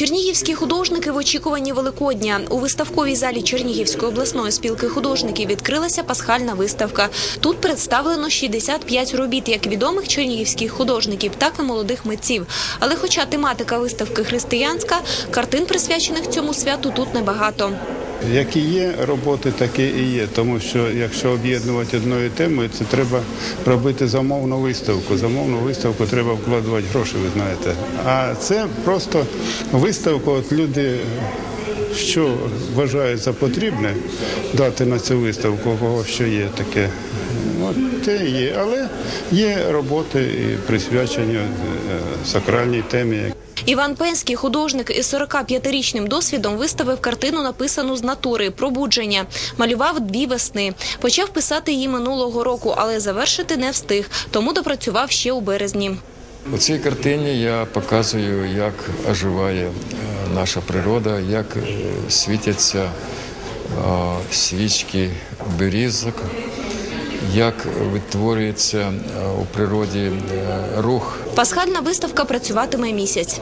Чернігівські художники в очікуванні Великодня. У виставковій залі Чернігівської обласної спілки художників відкрилася пасхальна виставка. Тут представлено 65 робіт як відомих чернігівських художників, так і молодих митців. Але хоча тематика виставки християнська, картин, присвячених цьому святу, тут небагато. Які є роботи, такі і є. Тому що якщо об'єднувати одною темою, це треба робити замовну виставку. Замовну виставку треба вкладувати гроші, ви знаєте. А це просто виставка. От люди що вважають за потрібне дати на цю виставку, кого що є таке. От те є. Але є роботи і присвячені е, сакральній темі. Іван Пенський, художник із 45-річним досвідом, виставив картину, написану з натури пробудження. Малював дві весни. Почав писати її минулого року, але завершити не встиг, тому допрацював ще у березні. У цій картині я показую, як оживає е, наша природа, як е, світяться свічки берізок, як відтворюється е, у природі е, рух Пасхальна виставка працюватиме місяць.